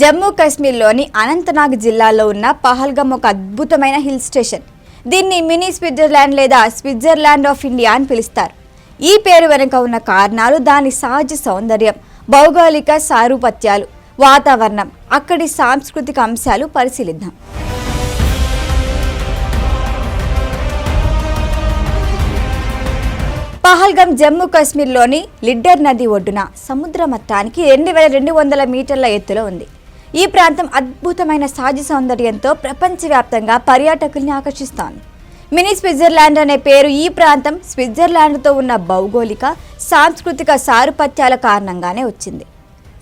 జమ్మూ కాశ్మీర్లోని అనంతనాగ్ జిల్లాలో ఉన్న పహల్గమ్ ఒక అద్భుతమైన హిల్ స్టేషన్. దీన్ని మినీ స్విట్జర్లాండ్ లేదా స్విట్జర్లాండ్ ఆఫ్ ఇండియా అని పిలుస్తారు. ఈ పేరు వెనుక ఉన్న కారణాలు దాని సహజ సౌందర్యం భౌగోళిక సారూపత్యాలు వాతావరణం. అక్కడి సాంస్కృతిక అంశాలు పరిశీలిద్దాం. పహల్గమ్ జమ్మూ కాశ్మీర్లోని లిడ్డర్ నది ఒడ్డున సముద్ర మట్టానికి రెండు వేల రెండు వందల మీటర్ల ఎత్తులో ఉంది. ఈ ప్రాంతం అద్భుతమైన సహజ సౌందర్యంతో ప్రపంచవ్యాప్తంగా పర్యాటకుల్ని ఆకర్షిస్తోంది. మినీ స్విట్జర్లాండ్ అనే పేరు ఈ ప్రాంతం స్విట్జర్లాండ్తో ఉన్న భౌగోళిక సాంస్కృతిక సారూపత్యాల కారణంగానే వచ్చింది.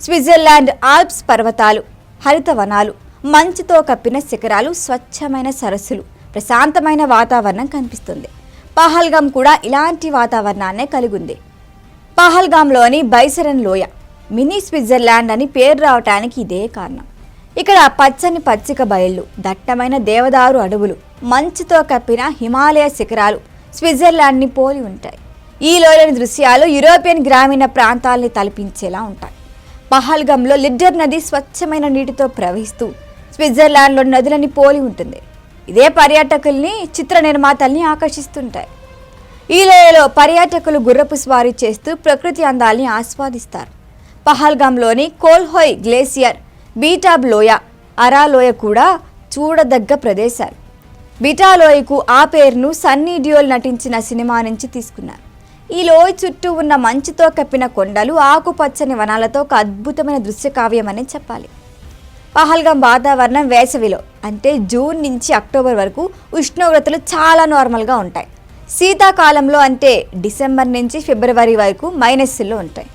స్విట్జర్లాండ్ ఆల్ప్స్ పర్వతాలు హరిత వనాలు మంచుతో కప్పిన శిఖరాలు స్వచ్ఛమైన సరస్సులు ప్రశాంతమైన వాతావరణం కనిపిస్తుంది. పహల్గామ్ కూడా ఇలాంటి వాతావరణాన్నే కలిగి ఉంది. పహల్గామ్లోని బైసరన్ లోయ మినీ స్విట్జర్లాండ్ అని పేరు రావటానికి ఇదే కారణం. ఇక్కడ పచ్చని పచ్చిక బయళ్ళు దట్టమైన దేవదారు అడవులు మంచుతో కప్పిన హిమాలయ శిఖరాలు స్విట్జర్లాండ్ని పోలి ఉంటాయి. ఈ లోయలోని దృశ్యాలు యూరోపియన్ గ్రామీణ ప్రాంతాల్ని తలపించేలా ఉంటాయి. పహల్గంలో లిడ్డర్ నది స్వచ్ఛమైన నీటితో ప్రవహిస్తూ స్విట్జర్లాండ్లో నదులని పోలి ఉంటుంది. ఇదే పర్యాటకుల్ని చిత్ర నిర్మాతల్ని ఆకర్షిస్తుంటాయి. ఈ లోయలో పర్యాటకులు గుర్రపు స్వారీ చేస్తూ ప్రకృతి అందాల్ని ఆస్వాదిస్తారు. పహల్గామ్లోని కోల్హోయ్ గ్లేసియర్ బీటాబ్ లోయ అరాలోయ కూడా చూడదగ్గ ప్రదేశాలు. బీటాలోయకు ఆ పేరును సన్నీ డియోల్ నటించిన సినిమా నుంచి తీసుకున్నారు. ఈ లోయ చుట్టూ ఉన్న మంచుతో కప్పిన కొండలు ఆకుపచ్చని వనాలతో ఒక అద్భుతమైన దృశ్యకావ్యం అని చెప్పాలి. పహల్గాం వాతావరణం వేసవిలో అంటే జూన్ నుంచి అక్టోబర్ వరకు ఉష్ణోగ్రతలు చాలా నార్మల్గా ఉంటాయి. శీతాకాలంలో అంటే డిసెంబర్ నుంచి ఫిబ్రవరి వరకు మైనస్లో ఉంటాయి.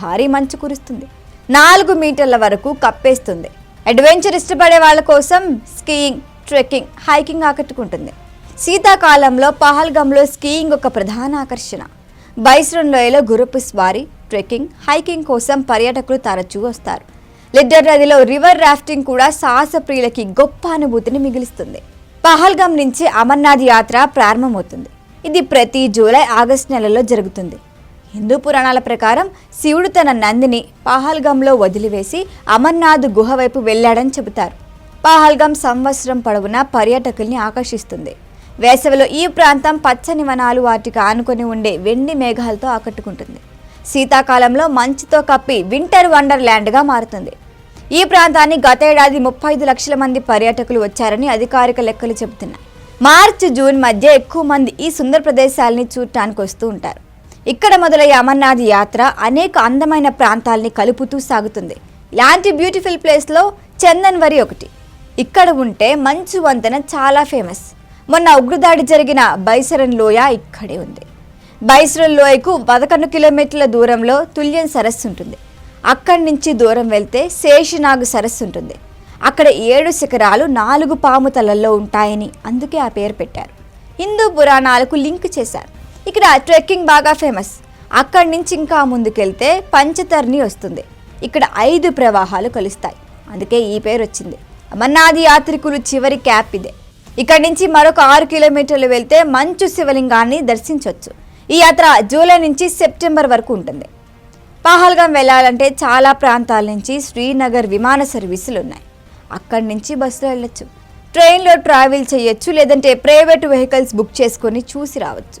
భారీ మంచు కురుస్తుంది. నాలుగు మీటర్ల వరకు కప్పేస్తుంది. అడ్వెంచర్ ఇష్టపడే వాళ్ళ కోసం స్కీయింగ్ ట్రెక్కింగ్ హైకింగ్ ఆకట్టుకుంటుంది. శీతాకాలంలో పహల్గంలో స్కీయింగ్ ఒక ప్రధాన ఆకర్షణ. బైస్రన్ లోయలో గురుపు స్వారీ ట్రెక్కింగ్ హైకింగ్ కోసం పర్యాటకులు తరచూ వస్తారు. లిడ్డర్ నదిలో రివర్ రాఫ్టింగ్ కూడా సాహస ప్రియులకి గొప్ప అనుభూతిని మిగిలిస్తుంది. పహల్గం నుంచి అమర్నాథ్ యాత్ర ప్రారంభమవుతుంది. ఇది ప్రతి జూలై ఆగస్టు నెలలో జరుగుతుంది. హిందూ పురాణాల ప్రకారం శివుడు తన నందిని పాహల్గంలో వదిలివేసి అమర్నాథ్ గుహ వైపు వెళ్ళాడని చెబుతారు. పాహల్గం సంవత్సరం పొడవునా పర్యాటకుల్ని ఆకర్షిస్తుంది. వేసవిలో ఈ ప్రాంతం పచ్చని వనాలు వాటికి ఆనుకొని ఉండే వెండి మేఘాలతో ఆకట్టుకుంటుంది. శీతాకాలంలో మంచుతో కప్పి వింటర్ వండర్ ల్యాండ్గా మారుతుంది. ఈ ప్రాంతాన్ని గతేడాది ముప్పై ఐదు లక్షల మంది పర్యాటకులు వచ్చారని అధికారిక లెక్కలు చెబుతున్నాయి. మార్చి జూన్ మధ్య ఎక్కువ మంది ఈ సుందర ప్రదేశాలని చూడటానికి వస్తూ ఉంటారు. ఇక్కడ మొదలయ్యే అమర్నాథ్ యాత్ర అనేక అందమైన ప్రాంతాల్ని కలుపుతూ సాగుతుంది. ఇలాంటి బ్యూటిఫుల్ ప్లేస్లో చందన్ వరి ఒకటి. ఇక్కడ ఉంటే మంచు వంతెన చాలా ఫేమస్. మొన్న ఉగ్రదాడి జరిగిన బైసరన్ లోయ ఇక్కడే ఉంది. బైసరన్ లోయకు పదకొండు కిలోమీటర్ల దూరంలో తుల్యన్ సరస్సు ఉంటుంది. అక్కడి నుంచి దూరం వెళ్తే శేషనాగు సరస్సు ఉంటుంది. అక్కడ ఏడు శిఖరాలు నాలుగు పాము తలల్లో ఉంటాయని అందుకే ఆ పేరు పెట్టారు. హిందూ పురాణాలకు లింక్ చేశారు. ఇక్కడ ట్రెక్కింగ్ బాగా ఫేమస్. అక్కడి నుంచి ఇంకా ముందుకెళ్తే పంచతర్ని వస్తుంది. ఇక్కడ ఐదు ప్రవాహాలు కలుస్తాయి. అందుకే ఈ పేరు వచ్చింది. అమర్నాథ్ యాత్రికులు చివరి క్యాప్ ఇదే. ఇక్కడి నుంచి మరొక ఆరు కిలోమీటర్లు వెళ్తే మంచు శివలింగాన్ని దర్శించవచ్చు ఈ యాత్ర జూలై నుంచి సెప్టెంబర్ వరకు ఉంటుంది. పహల్గాం వెళ్ళాలంటే చాలా ప్రాంతాల నుంచి శ్రీనగర్ విమాన సర్వీసులు ఉన్నాయి అక్కడి నుంచి బస్సులో వెళ్ళొచ్చు. ట్రైన్లో ట్రావెల్ చేయొచ్చు లేదంటే ప్రైవేట్ వెహికల్స్ బుక్ చేసుకొని చూసి రావచ్చు.